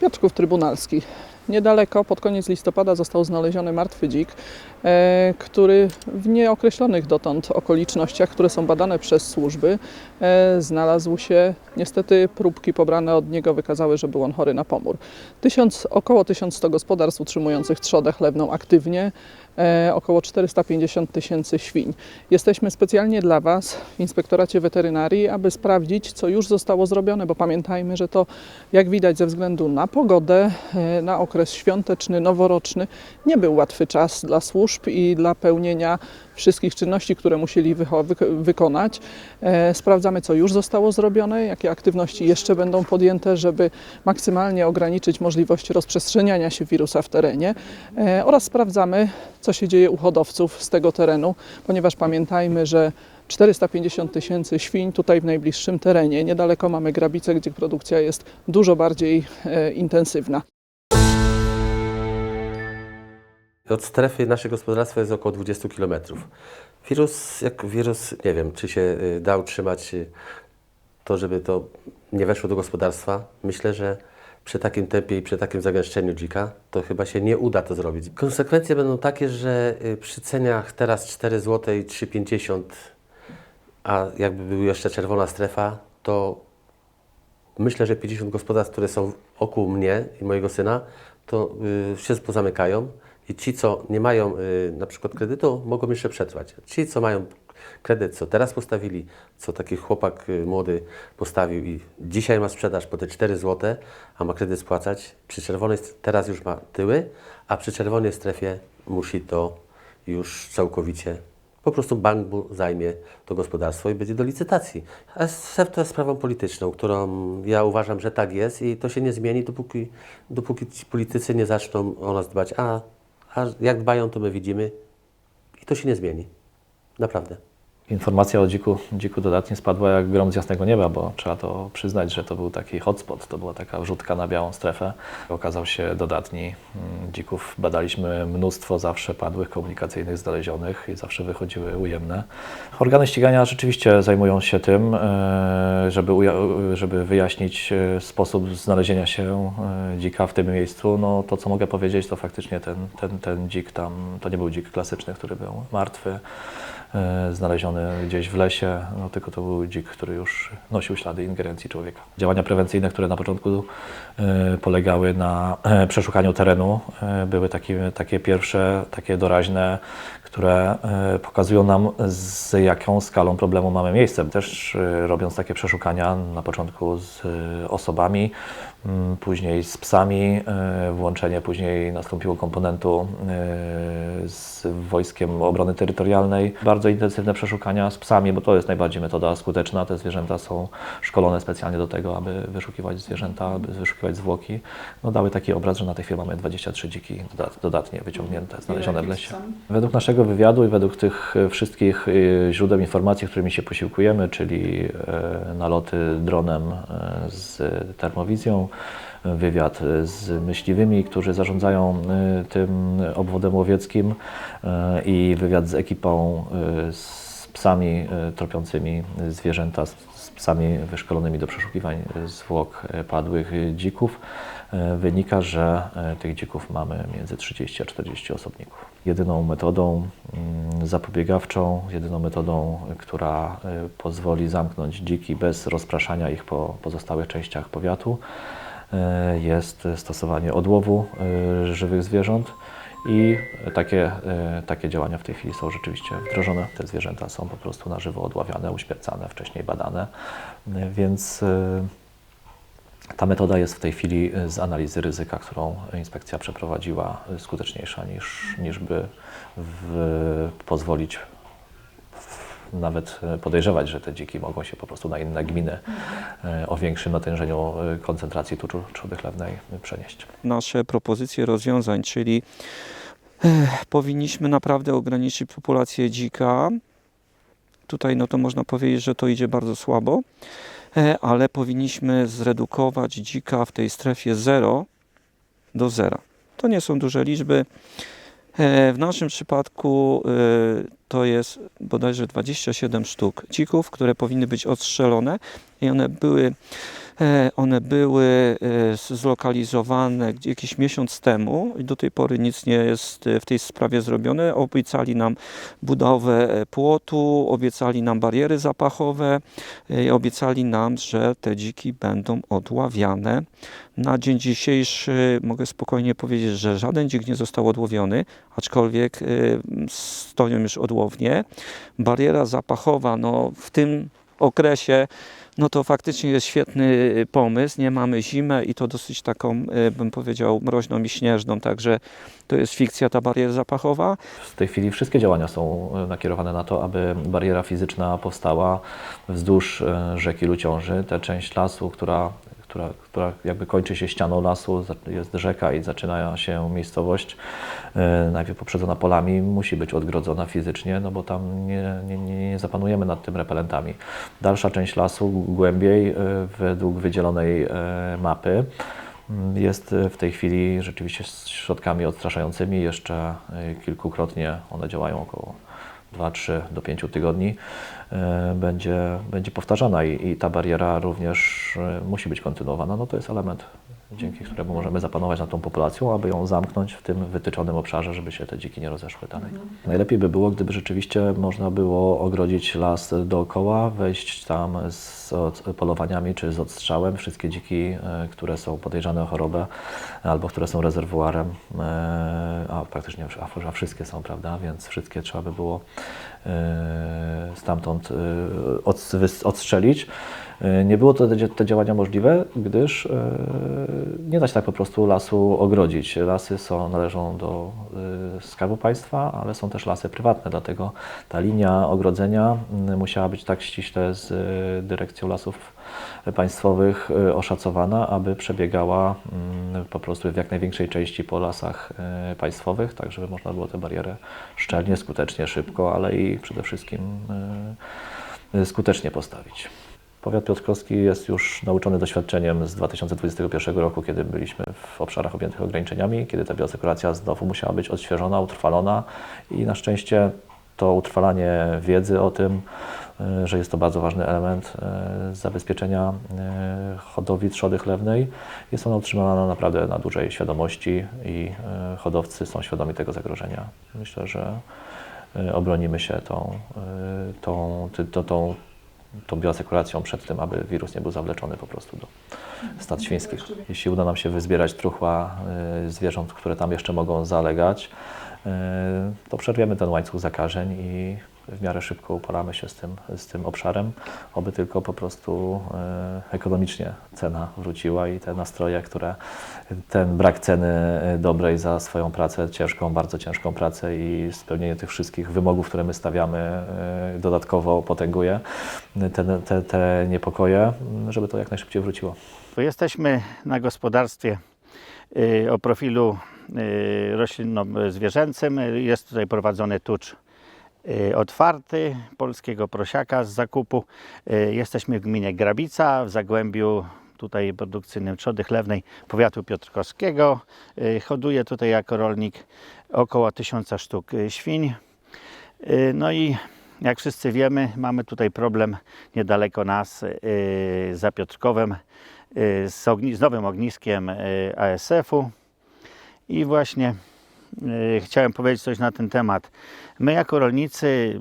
Piotrków Trybunalski. Niedaleko, pod koniec listopada, został znaleziony martwy dzik, e, który w nieokreślonych dotąd okolicznościach, które są badane przez służby, e, znalazł się. Niestety próbki pobrane od niego wykazały, że był on chory na pomór. Tysiąc, około 1100 gospodarstw utrzymujących trzodę chlewną aktywnie, około 450 tysięcy świń. Jesteśmy specjalnie dla Was w Inspektoracie Weterynarii, aby sprawdzić, co już zostało zrobione, bo pamiętajmy, że to, jak widać, ze względu na pogodę, e, na okres świąteczny, noworoczny, nie był łatwy czas dla służb i dla pełnienia wszystkich czynności, które musieli wykonać. E, Sprawdzamy, co już zostało zrobione, jakie aktywności jeszcze będą podjęte, żeby maksymalnie ograniczyć możliwość rozprzestrzeniania się wirusa w terenie e, oraz sprawdzamy, co się dzieje u hodowców z tego terenu, ponieważ pamiętajmy, że 450 tysięcy świń tutaj w najbliższym terenie. Niedaleko mamy Grabice, gdzie produkcja jest dużo bardziej e, intensywna. Od strefy naszego gospodarstwa jest około 20 km. Wirus, jak wirus, nie wiem, czy się y, da utrzymać y, to, żeby to nie weszło do gospodarstwa. Myślę, że przy takim tempie i przy takim zagęszczeniu dzika, to chyba się nie uda to zrobić. Konsekwencje będą takie, że y, przy ceniach teraz 4 zł i 3,50, a jakby była jeszcze czerwona strefa, to myślę, że 50 gospodarstw, które są wokół mnie i mojego syna, to się pozamykają i ci, co nie mają y, na przykład kredytu, mogą jeszcze przetrwać. Ci, co mają kredyt, co teraz postawili, co taki chłopak y, młody postawił i dzisiaj ma sprzedaż po te 4 zł, a ma kredyt spłacać, przy czerwonej st- teraz już ma tyły, a przy czerwonej strefie musi to już całkowicie po prostu bank mu zajmie to gospodarstwo i będzie do licytacji. A SEF to jest sprawą polityczną, którą ja uważam, że tak jest i to się nie zmieni, dopóki, dopóki ci politycy nie zaczną o nas dbać. A jak dbają, to my widzimy i to się nie zmieni. Naprawdę. Informacja o dziku, dziku dodatnie spadła jak grom z jasnego nieba, bo trzeba to przyznać, że to był taki hotspot, to była taka wrzutka na białą strefę. Okazał się dodatni. Mm, Dzików badaliśmy mnóstwo zawsze padłych komunikacyjnych znalezionych i zawsze wychodziły ujemne. Organy ścigania rzeczywiście zajmują się tym, e, żeby, żeby wyjaśnić e, sposób znalezienia się e, dzika w tym miejscu. No, to, co mogę powiedzieć, to faktycznie ten, ten, ten dzik tam, to nie był dzik klasyczny, który był martwy znaleziony gdzieś w lesie, no tylko to był dzik, który już nosił ślady ingerencji człowieka. Działania prewencyjne, które na początku e, polegały na e, przeszukaniu terenu, e, były takie, takie pierwsze, takie doraźne, które e, pokazują nam z jaką skalą problemu mamy miejsce. Też e, robiąc takie przeszukania na początku z e, osobami, później z psami, e, włączenie później nastąpiło komponentu e, z Wojskiem Obrony Terytorialnej. Bardzo intensywne przeszukania z psami, bo to jest najbardziej metoda skuteczna. Te zwierzęta są szkolone specjalnie do tego, aby wyszukiwać zwierzęta, aby wyszukiwać zwłoki. No, dały taki obraz, że na tej chwili mamy 23 dziki dodat- dodatnie wyciągnięte, znalezione w lesie. Według naszego wywiadu i według tych e, wszystkich źródeł informacji, którymi się posiłkujemy, czyli naloty dronem z termowizją, wywiad z myśliwymi, którzy zarządzają e, tym obwodem łowieckim e, i wywiad z ekipą e, z psami tropiącymi zwierzęta, z psami wyszkolonymi do przeszukiwań zwłok padłych dzików. Wynika, że tych dzików mamy między 30 a 40 osobników. Jedyną metodą mm, zapobiegawczą, jedyną metodą, która pozwoli zamknąć dziki bez rozpraszania ich po pozostałych częściach powiatu, jest stosowanie odłowu e, żywych zwierząt. I takie, e, takie działania w tej chwili są rzeczywiście wdrożone. Te zwierzęta są po prostu na żywo odławiane, uśmiercane, wcześniej badane, E, więc e, ta metoda jest w tej chwili e, z analizy ryzyka, którą inspekcja przeprowadziła, e, skuteczniejsza niż, niż by w, pozwolić nawet e, podejrzewać, że te dziki mogą się po prostu na inne gminy e, o większym natężeniu e, koncentracji tuczu trzody chlewnej przenieść. nasze propozycje rozwiązań, czyli powinniśmy naprawdę ograniczyć populację dzika. Tutaj no to można powiedzieć, że to idzie bardzo słabo, ale powinniśmy zredukować dzika w tej strefie 0 do 0. To nie są duże liczby. W naszym przypadku to jest bodajże 27 sztuk dzików, które powinny być odstrzelone i one były, e, one były e, zlokalizowane jakiś miesiąc temu i do tej pory nic nie jest e, w tej sprawie zrobione. Obiecali nam budowę płotu, obiecali nam bariery zapachowe, e, obiecali nam, że te dziki będą odławiane. Na dzień dzisiejszy mogę spokojnie powiedzieć, że żaden dzik nie został odłowiony, aczkolwiek stoją już odłownie. Bariera zapachowa, no w tym okresie, no to faktycznie jest świetny pomysł. Nie mamy zimę i to dosyć taką, y, bym powiedział, mroźną i śnieżną, także to jest fikcja ta bariera zapachowa. W tej chwili wszystkie działania są e, nakierowane na to, aby bariera fizyczna powstała wzdłuż rzeki Luciąży. Ta część lasu, która, która, która jakby kończy się ścianą lasu, jest rzeka i zaczyna się miejscowość, e, najpierw poprzedzona polami, musi być odgrodzona fizycznie, no bo tam nie, nie, nie zapanujemy nad tym repelentami. Dalsza część lasu, głębiej, e, według wydzielonej e, mapy, Mm, Jest w tej chwili rzeczywiście środkami odstraszającymi. Jeszcze kilkukrotnie one działają około 2-3 do 5 tygodni. e, Będzie, będzie powtarzana i, i ta bariera również e, musi być kontynuowana. No to jest element, dzięki któremu możemy zapanować nad tą populacją, aby ją zamknąć w tym wytyczonym obszarze, żeby się te dziki nie rozeszły dalej. Najlepiej by było, gdyby rzeczywiście można było ogrodzić las dookoła, wejść tam z polowaniami czy z odstrzałem. Wszystkie dziki, e, które są podejrzane o chorobę albo które są rezerwuarem, e, a praktycznie a, wszystkie są, prawda, więc wszystkie trzeba by było e, stamtąd odstrzelić. E, Nie było to te, te działania możliwe, gdyż e, nie da się tak po prostu lasu ogrodzić. Lasy są, należą do e, Skarbu Państwa, ale są też lasy prywatne, dlatego ta linia ogrodzenia musiała być tak ściśle z Dyrekcją Lasów Państwowych oszacowana, aby przebiegała po prostu w jak największej części po lasach państwowych, tak żeby można było tę barierę szczelnie, skutecznie, szybko, ale i przede wszystkim skutecznie postawić. Powiat piotrkowski jest już nauczony doświadczeniem z 2021 roku, kiedy byliśmy w obszarach objętych ograniczeniami, kiedy ta bioasekuracja znowu musiała być odświeżona, utrwalona i na szczęście to utrwalanie wiedzy o tym, e, że jest to bardzo ważny element e, zabezpieczenia e, hodowli trzody chlewnej, jest ona utrzymana naprawdę na dużej świadomości i hodowcy są świadomi tego zagrożenia. Myślę, że obronimy się tą, tą, to- tą, tą bioasekuracją przed tym, aby wirus nie był zawleczony po prostu do stad świńskich. Jeśli uda nam się wyzbierać truchła y, zwierząt, które tam jeszcze mogą zalegać, y, to przerwiemy ten łańcuch zakażeń i w miarę szybko uporamy się z tym, z tym obszarem, oby tylko po prostu y, ekonomicznie cena wróciła i te nastroje, które ten brak ceny y, dobrej za swoją pracę, ciężką, bardzo ciężką pracę i spełnienie tych wszystkich wymogów, które my stawiamy, y, dodatkowo potęguje te, te, te niepokoje, żeby to jak najszybciej wróciło. Jesteśmy na gospodarstwie o profilu roślinno-zwierzęcym. Jest tutaj prowadzony tucz otwarty polskiego prosiaka z zakupu. Y, Jesteśmy w gminie Grabica, w Zagłębiu tutaj produkcyjnym trzody chlewnej powiatu piotrkowskiego. Y, Hoduję tutaj jako rolnik około tysiąca sztuk y, świń. Y, No i jak wszyscy wiemy, mamy tutaj problem niedaleko nas y, za Piotrkowem y, z, ogni- z nowym ogniskiem y, ASF-u. I właśnie y, chciałem powiedzieć coś na ten temat. My jako rolnicy,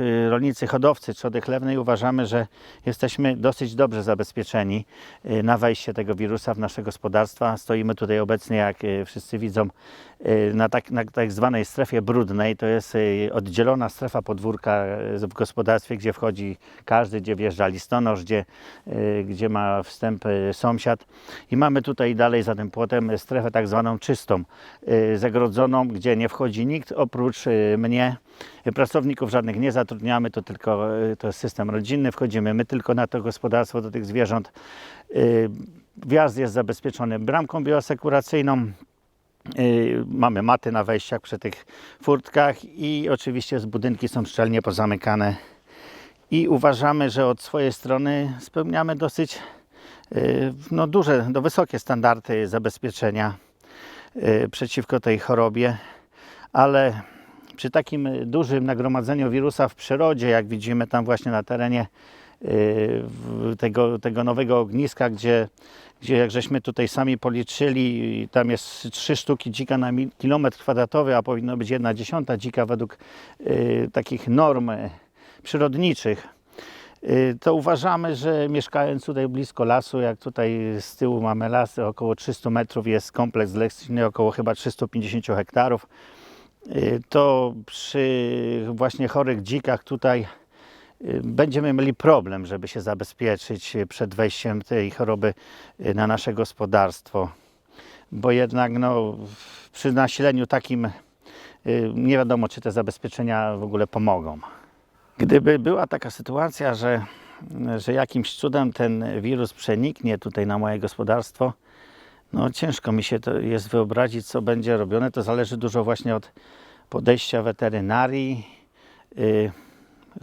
y, rolnicy hodowcy trzody chlewnej uważamy, że jesteśmy dosyć dobrze zabezpieczeni y, na wejście tego wirusa w nasze gospodarstwa. Stoimy tutaj obecnie, jak y, wszyscy widzą, y, na tak, na tak zwanej strefie brudnej. To jest y, oddzielona strefa podwórka y, w gospodarstwie, gdzie wchodzi każdy, gdzie wjeżdża listonosz, gdzie, y, gdzie ma wstęp y, sąsiad. I mamy tutaj dalej za tym płotem strefę tak zwaną czystą, y, gdzie nie wchodzi nikt oprócz y, mnie. Pracowników żadnych nie zatrudniamy, to tylko y, to jest system rodzinny. Wchodzimy my tylko na to gospodarstwo do tych zwierząt. Y, Wjazd jest zabezpieczony bramką bioasekuracyjną. Mamy maty na wejściach przy tych furtkach i oczywiście z budynki są szczelnie pozamykane. I uważamy, że od swojej strony spełniamy dosyć no, duże, no, wysokie standardy zabezpieczenia przeciwko tej chorobie, ale przy takim dużym nagromadzeniu wirusa w przyrodzie, jak widzimy tam właśnie na terenie y, tego, tego nowego ogniska, gdzie, gdzie jak żeśmy tutaj sami policzyli, tam jest trzy sztuki dzika na kilometr kwadratowy, a powinno być jedna dziesiąta dzika według y, takich norm y, przyrodniczych. Y, To uważamy, że mieszkając tutaj blisko lasu, jak tutaj z tyłu mamy lasy, około 300 metrów jest kompleks leśny, około chyba 350 hektarów, y, to przy właśnie chorych dzikach tutaj y, będziemy mieli problem, żeby się zabezpieczyć przed wejściem tej choroby na nasze gospodarstwo. Bo jednak no, przy nasileniu takim nie wiadomo, czy te zabezpieczenia w ogóle pomogą. Gdyby była taka sytuacja, że, że jakimś cudem ten wirus przeniknie tutaj na moje gospodarstwo, no ciężko mi się to jest wyobrazić, co będzie robione. To zależy dużo właśnie od podejścia weterynarii. Y,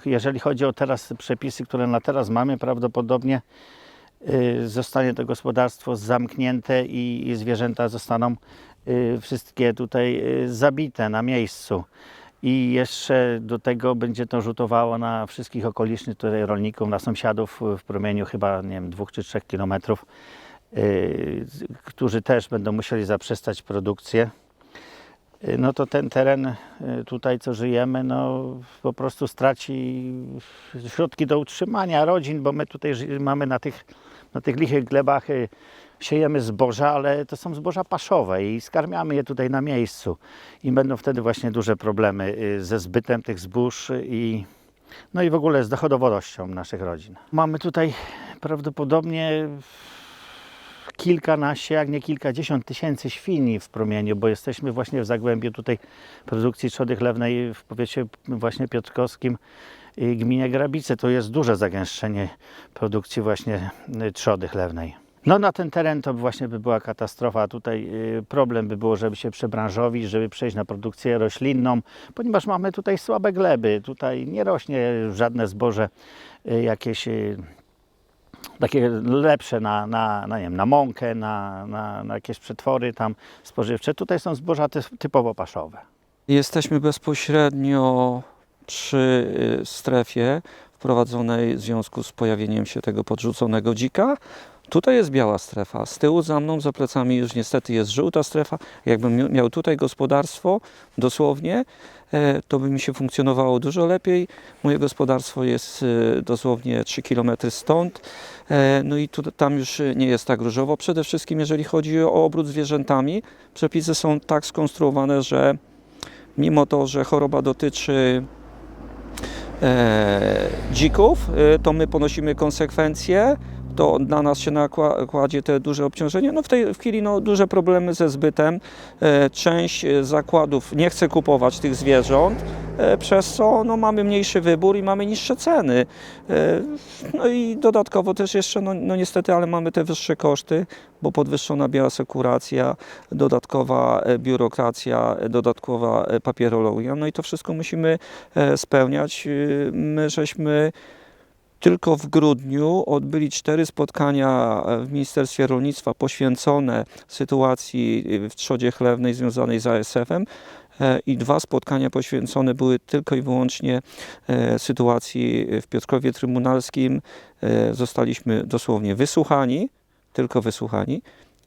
Jeżeli chodzi o teraz przepisy, które na teraz mamy, prawdopodobnie y, zostanie to gospodarstwo zamknięte i, i zwierzęta zostaną y, wszystkie tutaj zabite na miejscu. I jeszcze do tego będzie to rzutowało na wszystkich okolicznych tutaj rolników, na sąsiadów w promieniu chyba nie wiem, dwóch czy trzech kilometrów, yy, którzy też będą musieli zaprzestać produkcję. Yy, No to ten teren yy, tutaj, co żyjemy, no po prostu straci środki do utrzymania rodzin, bo my tutaj mamy na tych, na tych lichych glebach yy, siejemy zboża, ale to są zboża paszowe i skarmiamy je tutaj na miejscu. I będą wtedy właśnie duże problemy y, ze zbytem tych zbóż i no i w ogóle z dochodowością naszych rodzin. Mamy tutaj prawdopodobnie kilkanaście, jak nie kilkadziesiąt tysięcy świni w promieniu, bo jesteśmy właśnie w zagłębiu tutaj produkcji trzody chlewnej w powiecie właśnie piotrkowskim i gminie Grabice. To jest duże zagęszczenie produkcji właśnie y, trzody chlewnej. No na ten teren to właśnie by była katastrofa. Tutaj y, problem by było, żeby się przebranżowić, żeby przejść na produkcję roślinną, ponieważ mamy tutaj słabe gleby. Tutaj nie rośnie żadne zboże y, jakieś y, takie lepsze na, na, na, nie wiem, na mąkę, na, na, na jakieś przetwory tam spożywcze. Tutaj są zboża ty- typowo paszowe. Jesteśmy bezpośrednio przy strefie wprowadzonej w związku z pojawieniem się tego podrzuconego dzika. Tutaj jest biała strefa, z tyłu za mną, za plecami już niestety jest żółta strefa. Jakbym miał- tutaj gospodarstwo, dosłownie, e, to by mi się funkcjonowało dużo lepiej. Moje gospodarstwo jest e, dosłownie 3 km stąd. E, No i tu, tam już nie jest tak różowo. Przede wszystkim jeżeli chodzi o obrót zwierzętami, przepisy są tak skonstruowane, że mimo to, że choroba dotyczy dzików, to my ponosimy konsekwencje. To na nas się nakła- kładzie te duże obciążenie. No w tej chwili no, duże problemy ze zbytem. E, część e, zakładów nie chce kupować tych zwierząt, e, przez co no, mamy mniejszy wybór i mamy niższe ceny. No i dodatkowo też jeszcze, no, no niestety, ale mamy te wyższe koszty, bo podwyższona bioasekuracja, dodatkowa biurokracja, dodatkowa papierologia. No i to wszystko musimy spełniać. My żeśmy tylko w grudniu odbyli cztery spotkania e, w Ministerstwie Rolnictwa poświęcone sytuacji y, w trzodzie chlewnej związanej z ASF-em e, i dwa spotkania poświęcone były tylko i wyłącznie e, sytuacji w Piotrkowie Trybunalskim. E, Zostaliśmy dosłownie wysłuchani, tylko wysłuchani.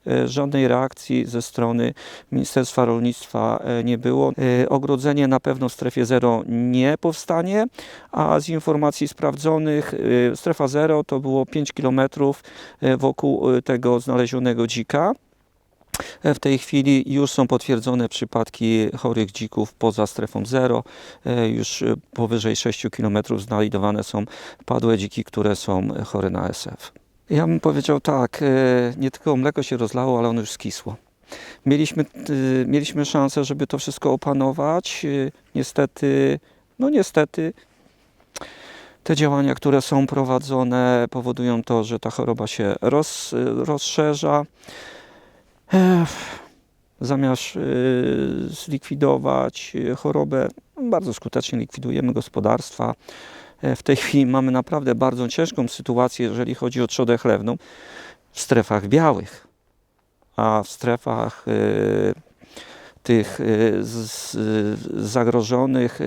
E, Żadnej reakcji ze strony Ministerstwa Rolnictwa e, nie było. E, Ogrodzenie na pewno w strefie zero nie powstanie, a z informacji sprawdzonych strefa zero to było 5 km wokół tego znalezionego dzika. W tej chwili już są potwierdzone przypadki chorych dzików poza strefą zero. Już powyżej 6 km znajdowane są padłe dziki, które są chore na SF. Ja bym powiedział tak, e, nie tylko mleko się rozlało, ale ono już skisło. Mieliśmy, e, mieliśmy szansę, żeby to wszystko opanować. E, Niestety, no niestety, te działania, które są prowadzone, powodują to, że ta choroba się roz, rozszerza. Zamiast zlikwidować chorobę, bardzo skutecznie likwidujemy gospodarstwa. E, W tej chwili mamy naprawdę bardzo ciężką sytuację, jeżeli chodzi o trzodę chlewną w strefach białych, a w strefach y, tych z zagrożonych,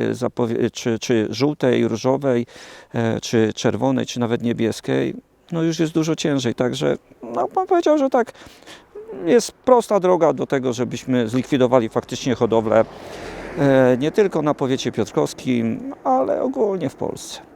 czy, czy żółtej, różowej, e, czy czerwonej, czy nawet niebieskiej, no już jest dużo ciężej. Także no, pan powiedział, że tak jest prosta droga do tego, żebyśmy zlikwidowali faktycznie hodowlę e, nie tylko na powiecie piotrkowskim, ale ogólnie w Polsce.